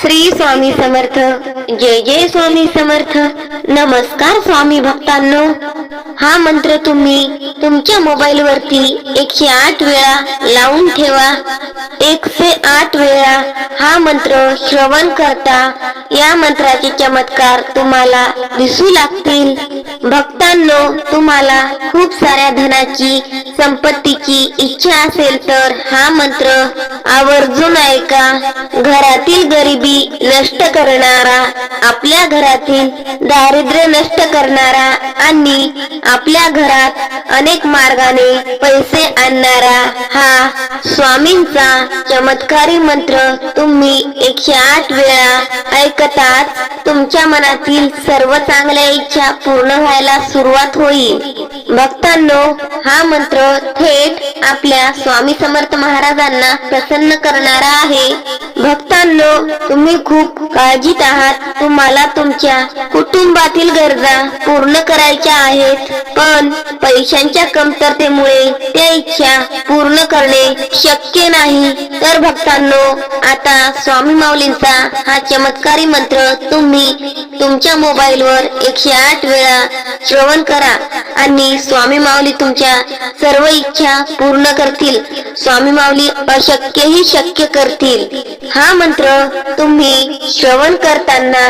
श्री स्वामी समर्थ. जय जय स्वामी समर्थ. नमस्कार स्वामी भक्तांनो. हा मंत्र तुम्ही तुमच्या मोबाईल वरती एकशे आठ वेळा लावून ठेवा. एकशे आठ वेळा हा मंत्र श्रवण करता या मंत्राचे चमत्कार तुम्हाला दिसू लागतील. भक्तांनो तुम्हाला खूप साऱ्या धनाची संपत्तीची इच्छा असेल तर हा मंत्र आवर्जून ऐका. घरातील गरिबी नष्ट करणारा आपल्या घरातील दारिद्र्य नष्ट करणारा आणि आपल्या घरात अनेक मार्गाने पैसे आणणारा हा स्वामींचा चमत्कारी मंत्र तुम्ही एकशे आठ वेळा ऐकताच तुमच्या मनातील सर्व चांगल्या इच्छा पूर्ण व्हायला सुरुवात होईल. भक्तांनो हा मंत्र थेट आपल्या स्वामी समर्थ महाराजांना प्रसन्न करणारा आहे. भक्तांनो तुम्ही खूप काळजीत आहात. तुम्हाला तुमच्या कुटुंबातील गरजा पूर्ण करायच्या आहेत. पण पैशांच्या कमतरतेमुळे त्या इच्छा पूर्ण करणे शक्य नाही. तर भक्तांनो आता स्वामी माऊलींचा हा चमत्कारी मंत्र तुम्ही तुमच्या मोबाईलवर एकशे आठ वेळा श्रवण करा आणि स्वामी माऊली तुमच्या सर्व इच्छा पूर्ण करतील. स्वामी माऊली अशक्यही शक्य करतील. हा मंत्र तुम्ही श्रवण करताना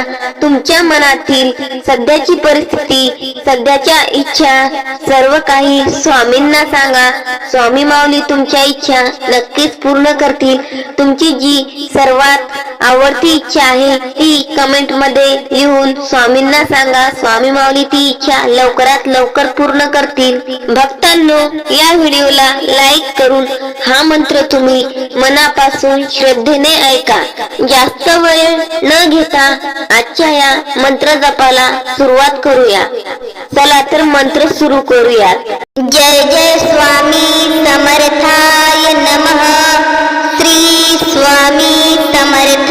तुमच्या मनातील सध्याची परिस्थिती सध्याच्या इच्छा सर्व काही स्वामींना सांगा. स्वामी माऊली तुमच्या इच्छा नक्कीच पूर्ण करतील. तुमची जी सर्वात आवडती इच्छा आहे ती कमेंटमध्ये लिहून स्वामींना सांगा. स्वामी माऊली ती इच्छा लवकरात लवकर पूर्ण करतील. भक्तांनो या व्हिडिओला लाईक करून हा मंत्र तुम्ही मनापासून श्रद्धेने ऐका. जास्त वेळ न घेता आजच्या या मंत्र जपाला सुरुवात करूया. चला तर मंत्र सुरू करूया. जय जय स्वामी समर्थाय नमः. श्री स्वामी समर्थ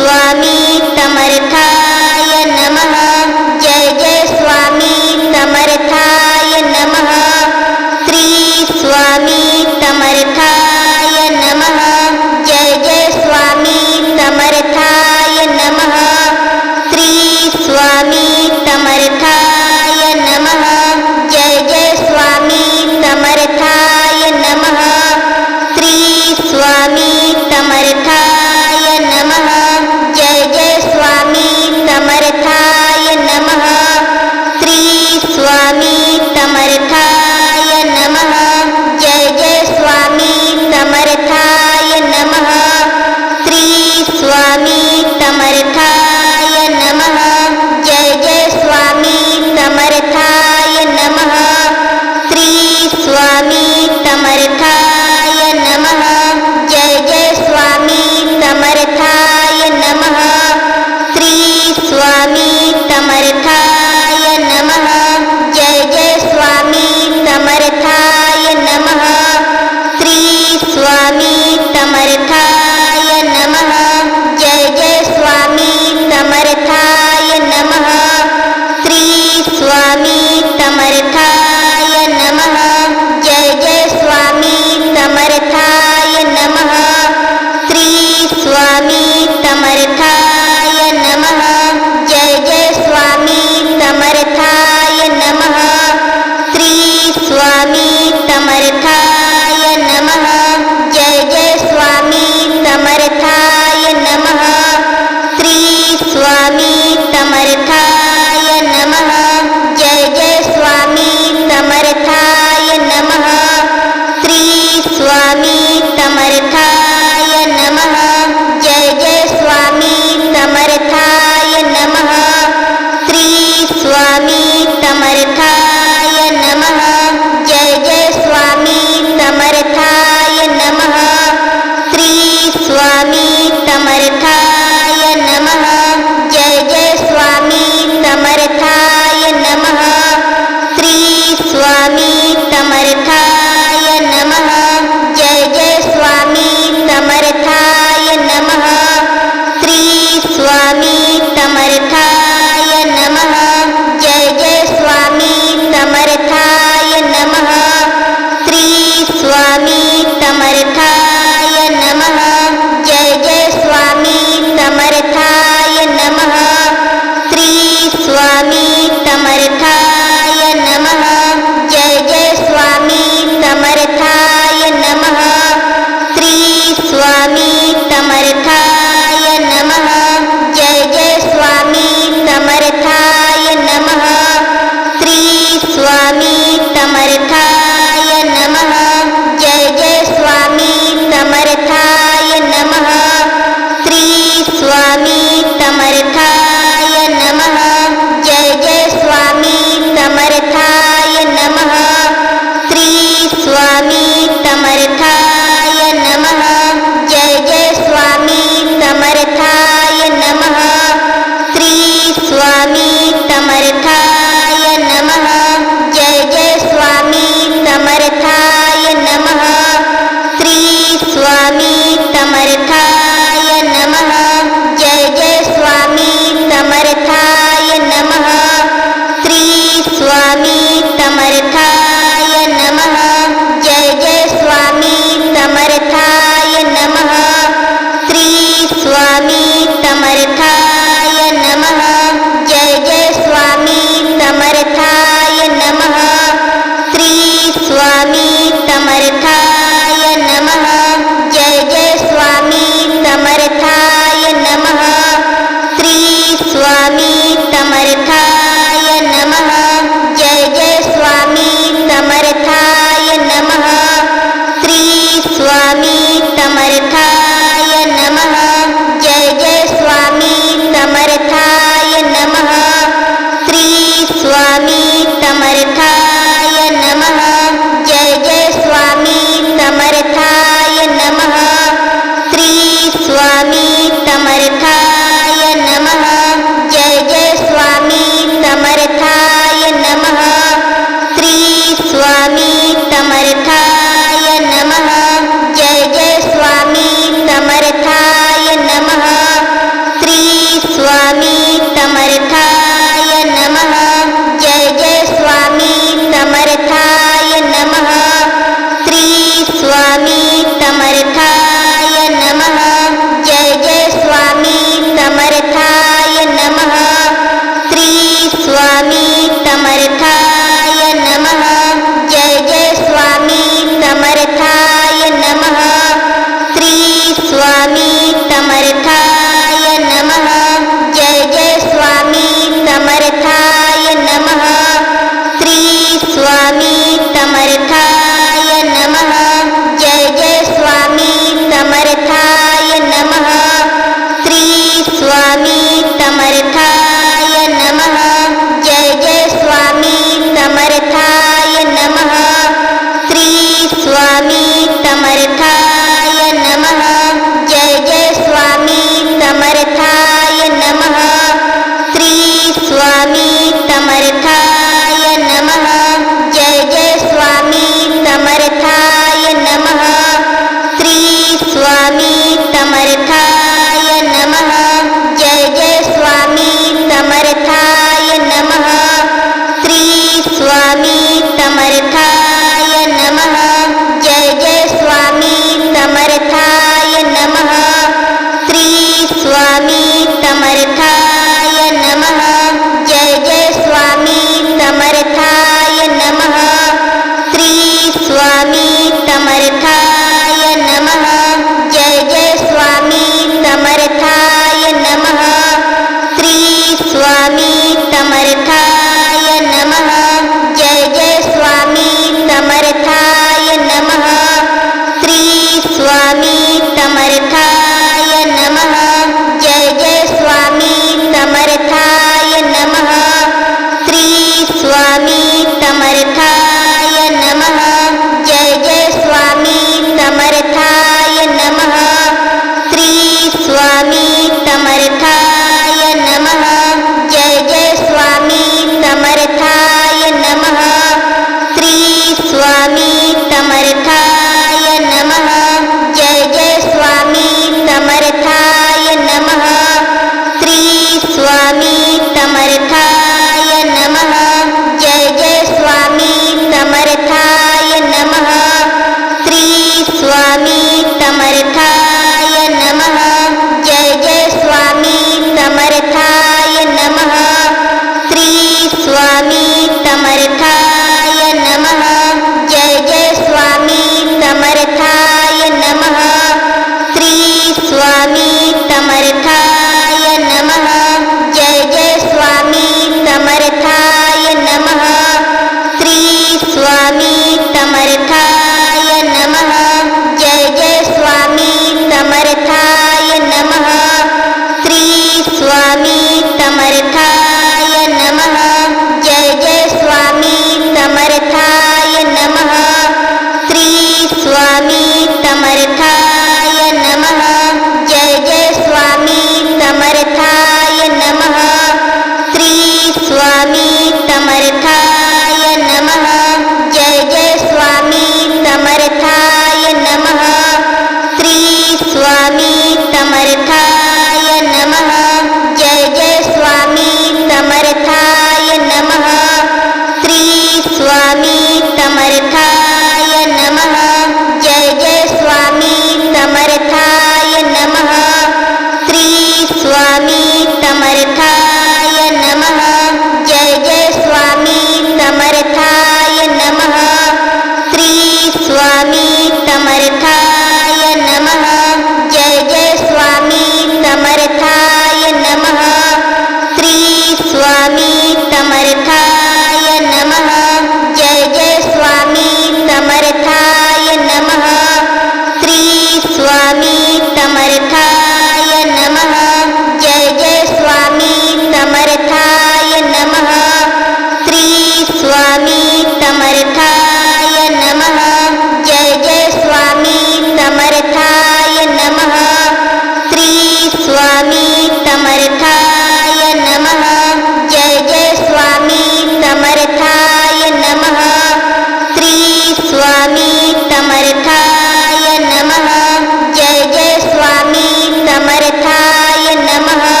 समर्थाय नमः